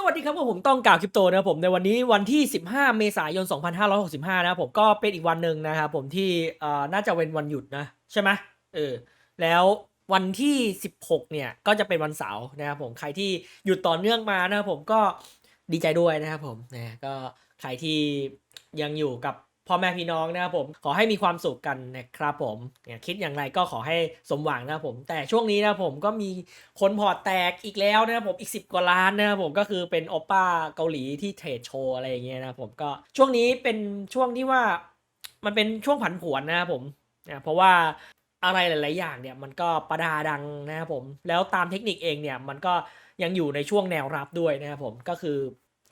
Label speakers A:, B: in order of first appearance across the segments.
A: สวัสดีครับผมต้องกล่าวคริปโตนะครับผมในวันนี้วันที่ 15 เมษายน 2565 นะครับผมก็เป็นอีกวันหนึ่งนะครับผมที่เอ่อน่าจะเป็นวันหยุดนะใช่ไหมเออแล้ววันที่ 16 เนี่ยก็จะเป็นวันเสาร์นะครับผมใครที่หยุดต่อเนื่องมานะครับผมก็ดีใจด้วยนะครับผมนะก็ใครที่ยังอยู่กับ พ่อแม่พี่น้องนะครับผมขอให้มีความสุขกันนะครับผมเนี่ยคิดอย่างไรก็ขอให้สมหวังนะครับผม แต่ช่วงนี้นะครับผมก็มีคนพอแตกอีกแล้วนะครับผมอีก 10 กว่าล้านนะครับผมก็คือเป็นโอป้าเกาหลีที่เทรดโชว์อะไรอย่างเงี้ยนะครับผมก็ช่วงนี้เป็นช่วงที่ว่ามันเป็นช่วงผันผวนนะครับผมนะเพราะว่าอะไรหลาย ๆ อย่างเนี่ยมันก็ประดาดังนะครับผมแล้วตามเทคนิคเองเนี่ยมันก็ยังอยู่ในช่วงแนวรับด้วยนะครับผมก็คือ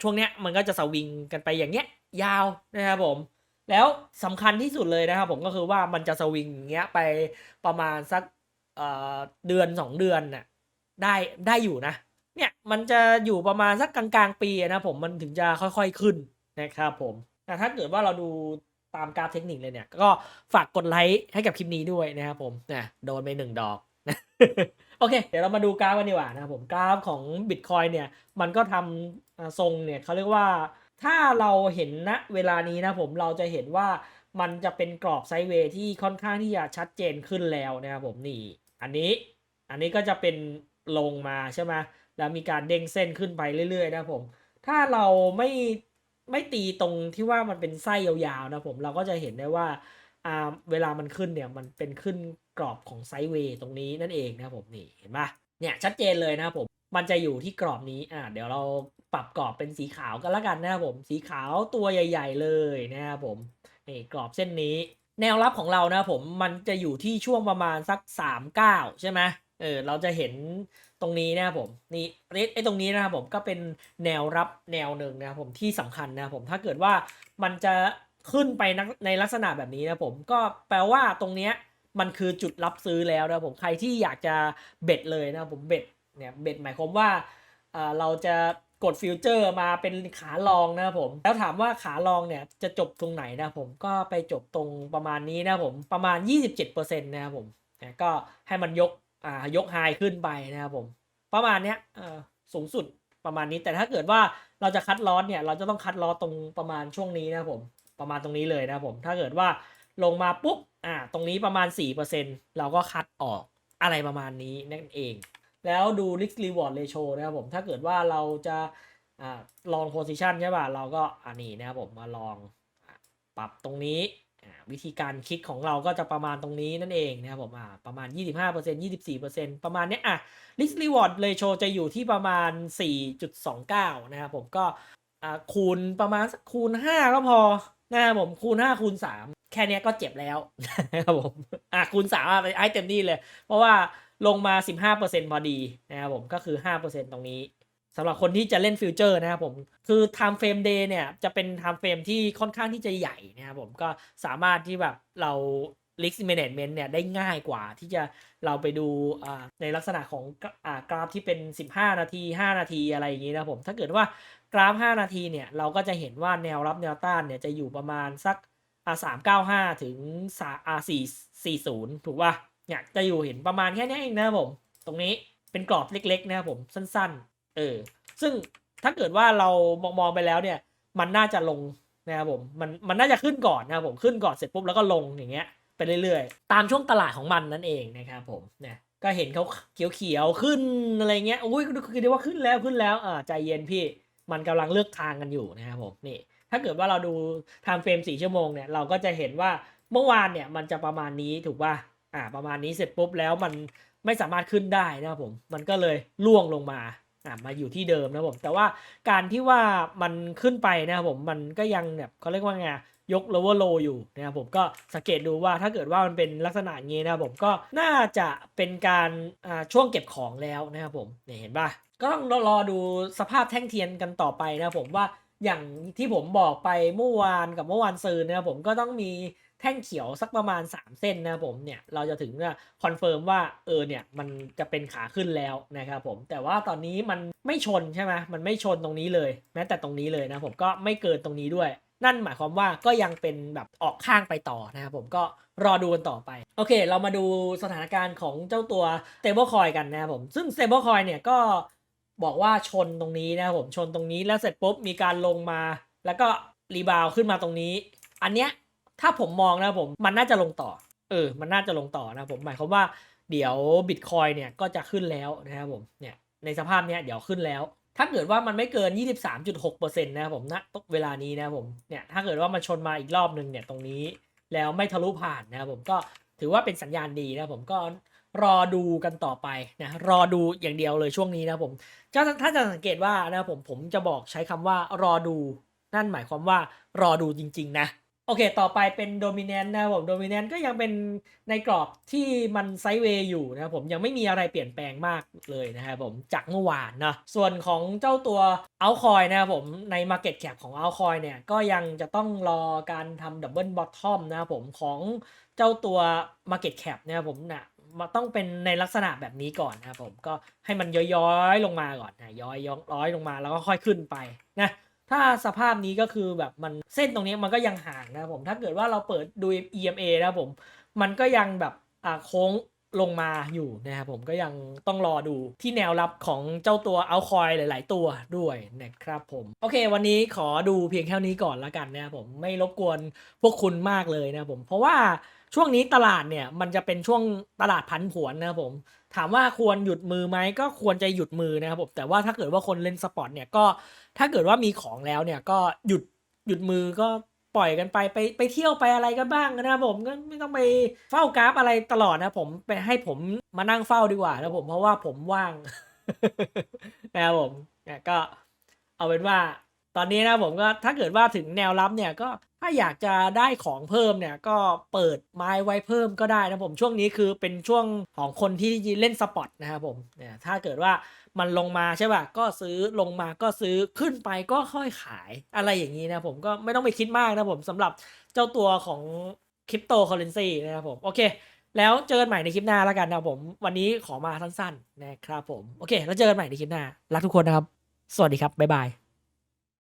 A: ช่วงเนี้ยมันก็จะสวิงกันไปอย่างเงี้ยยาวนะครับผม แล้วสำคัญที่สุดเลยนะครับผมก็คือว่ามันจะสวิงอย่างเงี้ยไปประมาณสักเอ่อเดือนสองเดือนน่ะได้ได้อยู่นะ เนี่ยมันจะอยู่ประมาณสักกลางๆ ปีนะผมมันถึงจะค่อยๆขึ้นนะครับผมแต่ถ้าเกิดว่าเราดูตามกราฟเทคนิคเลยเนี่ย ก็ฝากกดไลค์ให้กับคลิปนี้ด้วยนะครับผมนะโดนไปหนึ่งดอกโอเค เดี๋ยวเรามาดูกราฟกันดีกว่านะครับผมกราฟของ Bitcoin เนี่ย มันก็ทำทรงเนี่ยเขาเรียกว่า ถ้าเราเห็นณเวลานี้นะผมเราจะเห็นว่ามันจะเป็นกรอบไซด์เวย์ที่ค่อนข้างที่จะชัดเจนขึ้นแล้วนะครับผมนี่ อันนี้อันนี้ก็จะเป็นลงมาใช่ไหมแล้วมีการเด้งเส้นขึ้นไปเรื่อยๆนะผม ถ้าเราไม่ไม่ตีตรงที่ว่ามันเป็นไส้ยาวๆนะผมเราก็จะเห็นได้ว่าอ่าเวลามันขึ้นเนี่ยมันเป็นขึ้นกรอบของไซด์เวย์ตรงนี้นั่นเองนะผมนี่เห็นปะเนี่ยชัดเจนเลยนะผม มันจะอยู่ที่กรอบนี้อ่าเดี๋ยวเราปรับกรอบเป็นสีขาวกันละกันนะครับผม สีขาวตัวใหญ่ ๆ เลยนะครับผมนี่กรอบเส้นนี้ แนวรับของเรานะครับผมมันจะอยู่ที่ช่วงประมาณสัก39ใช่ไหมเออเราจะเห็นตรงนี้นะครับผมนี่ไอ้ตรงนี้นะครับผมก็เป็นแนวรับแนวหนึ่งนะครับผมที่สำคัญนะครับผมถ้าเกิดว่ามันจะขึ้นไปในลักษณะแบบนี้นะครับผมก็แปลว่าตรงเนี้ยมันคือจุดรับซื้อแล้วนะครับผมใครที่อยากจะเบ็ดเลยนะครับผมเบ็ด เนี่ยเบ็ดหมายความว่าเราจะกดฟิวเจอร์มาเป็นขาลองนะครับผม แล้วถามว่าขาลองเนี่ยจะจบตรงไหนนะครับผมก็ไปจบตรงประมาณนี้นะครับผมประมาณ 27%นะครับผมก็ให้มันยกอ่ายกไฮขึ้นไปนะครับผม ประมาณเนี้ยสูงสุดประมาณนี้แต่ถ้าเกิดว่าเราจะคัดลอสเนี่ยเราจะต้องคัดลอสตรงประมาณช่วงนี้นะครับผมประมาณตรงนี้เลยนะครับผมถ้าเกิดว่าลงมาปุ๊บอ่าตรงนี้ประมาณ 4%เราก็คัดออกอะไรประมาณนี้นั่นเอง แล้วดู risk reward ratio นะครับผม ถ้าเกิดว่าเราจะอลอง position ใช่ป่ะ เราก็อันนี้นะครับผมมาลองปรับตรงนี้ วิธีการคิดของเราก็จะประมาณตรงนี้นั่นเองนะครับผมอ่าประมาณ 25% 24%ประมาณเนี้ยอะ risk reward ratio จะอยู่ที่ประมาณ 4.29 นะครับผมก็คูณประมาณคูณ 5 ก็พอนะครับผมคูณ 5 คูณ 3 แค่เนี้ยก็เจ็บแล้วนะครับผมอะคูณ3อะไปให้เต็มที่เลย เพราะว่า ลงมา 15%พอดีนะครับผมก็คือ 5%ตรงนี้สำหรับคนที่จะเล่นฟิวเจอร์นะครับผมคือ time frame day เนี่ยจะเป็น time frame ที่ค่อนข้างที่จะใหญ่นะครับผมก็สามารถที่แบบเรา risk management เนี่ยได้ง่ายกว่าที่จะเราไปดูในลักษณะของกราอ่ากราฟที่เป็น 15 นาที 5 นาทีอะไรอย่างนี้นะครับผมถ้าเกิดว่ากราฟ 5 นาทีเนี่ยเราก็จะเห็นว่าแนวรับแนวต้านเนี่ยจะอยู่ประมาณสักอ่า395 ถึง 4 40 ถูกป่ะ เนี่ยจะอยู่เห็นประมาณแค่นี้เองนะผม ตรงนี้เป็นกรอบเล็กๆ นะครับผมสั้นๆ เออ ซึ่งถ้าเกิดว่าเรามองไปแล้วเนี่ย มันน่าจะลงนะครับผมมันมันน่าจะขึ้นก่อนนะครับผมขึ้นก่อนเสร็จปุ๊บแล้วก็ลงอย่างเงี้ยไปเรื่อยๆ ตามช่วงตลาดของมันนั่นเองนะครับผมเนี่ยก็เห็นเขาเขียวๆขึ้นอะไรเงี้ยอุ้ยคือเรียกว่าขึ้นแล้วขึ้นแล้วอ่าใจเย็นพี่มันกำลังเลือกทางกันอยู่นะครับผมนี่ ถ้าเกิดว่าเราดูไทม์เฟรม4ชั่วโมงเนี่ยเราก็จะเห็นว่าเมื่อวานเนี่ยมันจะประมาณนี้ถูกป่ะ อ่าประมาณนี้เสร็จปุ๊บแล้วมันไม่สามารถขึ้นได้นะครับผมมันก็เลยล่วงลงมาอ่ามาอยู่ที่เดิมนะครับผมแต่ว่าการที่ว่ามันขึ้นไปนะครับผมมันก็ยังแบบเขาเรียกว่าไงยก lower low อยู่นะครับผมก็สังเกตดูว่าถ้าเกิดว่ามันเป็นลักษณะงี้นะครับผมก็น่าจะเป็นการอ่าช่วงเก็บของแล้วนะครับผมเนี่ยเห็นป่ะก็ต้องรอดูสภาพแท่งเทียนกันต่อไปนะครับผมว่าอย่างที่ผมบอกไปเมื่อวานกับเมื่อวานซืนนะครับผมก็ต้องมี แท่งเขียวสักประมาณ 3 เส้นนะผมเนี่ยเราจะถึงจะคอนเฟิร์มว่าเออเนี่ยมันจะเป็นขาขึ้นแล้วนะครับผมแต่ว่าตอนนี้มันไม่ชนใช่ไหมมันไม่ชนตรงนี้เลย แม้แต่ตรงนี้เลยนะผมก็ไม่เกินตรงนี้ด้วย นั่นหมายความว่าก็ยังเป็นแบบออกข้างไปต่อนะครับผมก็รอดูกันต่อไป โอเค เรามาดูสถานการณ์ของเจ้าตัว stablecoin กันนะครับผมซึ่ง stablecoin เนี่ยก็บอกว่าชนตรงนี้นะครับผมชนตรงนี้แล้วเสร็จปุ๊บมีการลงมา แล้วก็รีบาวขึ้นมาตรงนี้ อันเนี้ย ถ้าผมมองนะผมมันน่าจะลงต่อ เออ มันน่าจะลงต่อนะผมหมายความว่าเดี๋ยวบิตคอยเนี่ยก็จะขึ้นแล้วนะครับผมเนี่ยในสภาพเนี้ยเดี๋ยวขึ้นแล้ว ถ้าเกิดว่ามันไม่เกิน 23.6%นะครับผมณเวลานี้นะครับผมเนี่ยถ้าเกิดว่ามันชนมาอีกรอบหนึ่งเนี่ยตรงนี้แล้วไม่ทะลุผ่านนะครับผมก็ถือว่าเป็นสัญญาณดีนะผมก็รอดูกันต่อไปนะรอดูอย่างเดียวเลยช่วงนี้นะผมถ้าถ้าจะสังเกตว่านะผมผมจะบอกใช้คำว่ารอดูนั่นหมายความว่ารอดูจริง ๆ นะ โอเค ต่อไปเป็นโดมิ n น n t นะครับผมโดมิ n น n t ก็ยังเป็นในกรอบที่มันไซด์เวย์อยู่นะครับผมยังไม่มีอะไรเปลี่ยนแปลงมากเลยนะครับผมจากเมื่อวานนะส่วนของเจ้าตัวเอาคอยนะครับผมใน Market Cap ของเอาคอยเนี่ยก็ยังจะต้องรอการทำดับเบิลบอททอมนะครับผมของเจ้าตัว Market Cap นะครับผมนะมาต้องเป็นในลักษณะแบบนี้ก่อนนะครับผมก็ให้มันย้อยๆลงมาก่อนนะย้อยย้อยลงมาแล้วก็ค่อยขึ้นไปนะ ถ้าสภาพนี้ก็คือแบบมันเส้นตรงนี้มันก็ยังห่างนะผม ถ้าเกิดว่าเราเปิดดู EMA นะผม มันก็ยังแบบอ่าโค้งลงมาอยู่นะครับผมก็ยังต้องรอดูที่แนวรับของเจ้าตัวเอาคอยหลาย ๆ ตัวด้วยนะครับผม โอเค วันนี้ขอดูเพียงแค่นี้ก่อนละกันนะครับผมไม่รบกวนพวกคุณมากเลยนะครับผม เพราะว่า ช่วงนี้ตลาดเนี่ยมันจะเป็นช่วงตลาดพันผวนนะครับผม ถามว่าควรหยุดมือไหมก็ควรจะหยุดมือนะครับผมแต่ว่าถ้าเกิดว่าคนเล่นสปอร์ตเนี่ยก็ถ้าเกิดว่ามีของแล้วเนี่ยก็หยุดหยุดมือก็ปล่อยกันไปไปไปเที่ยวไปอะไรกันบ้างนะครับผมก็ไม่ต้องไปเฝ้ากราฟอะไรตลอดนะผมไปให้ผมมานั่งเฝ้าดีกว่านะผมเพราะว่าผมว่างนะครับผมเนี่ยก็เอาเป็นว่า ตอนนี้นะผมก็ถ้าเกิดว่าถึงแนวรับเนี่ยก็ถ้าอยากจะได้ของเพิ่มเนี่ยก็เปิดไม้ไว้เพิ่มก็ได้นะผมช่วงนี้คือเป็นช่วงของคนที่เล่นสปอตนะครับผมเนี่ยถ้าเกิดว่ามันลงมาใช่ป่ะก็ซื้อลงมาก็ซื้อขึ้นไปก็ค่อยขายอะไรอย่างนี้นะผมก็ไม่ต้องไปคิดมากนะผมสำหรับเจ้าตัวของคริปโตเคอเรนซีนะครับผมโอเค แล้วเจอกันใหม่ในคลิปหน้าแล้วกันนะผมวันนี้ขอมาสั้นๆนะครับผมโอเค แล้วเจอกันใหม่ในคลิปหน้ารักทุกคนนะครับ สวัสดีครับบ๊ายบาย